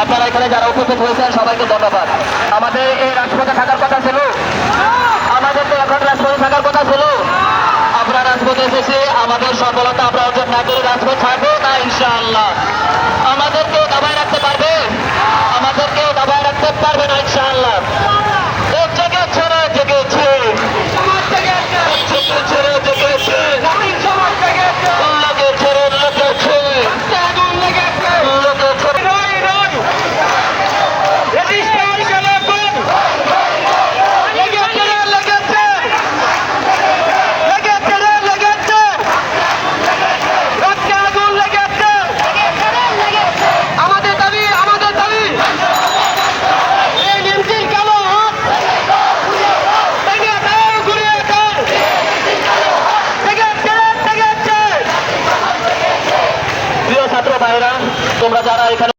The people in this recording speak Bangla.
আপনারা এখানে যারা উপস্থিত হয়েছেন, সবাইকে ধন্যবাদ। আমাদের এই রাজপথে থাকার কথা ছিল। আমাদের তো এখন রাজপথে থাকার কথা ছিল। আমরা রাজপথে এসেছি। আমাদের সফলতা আমরা অর্জন না করে রাজপথ ছাড়বো না, ইনশাআল্লাহ। আমাদেরকেও দাবায় রাখতে পারবে? আমাদের কেউ দাবায় রাখতে পারবে না, ইনশাআল্লাহ। ভাইরা তোমরা যারা এখানে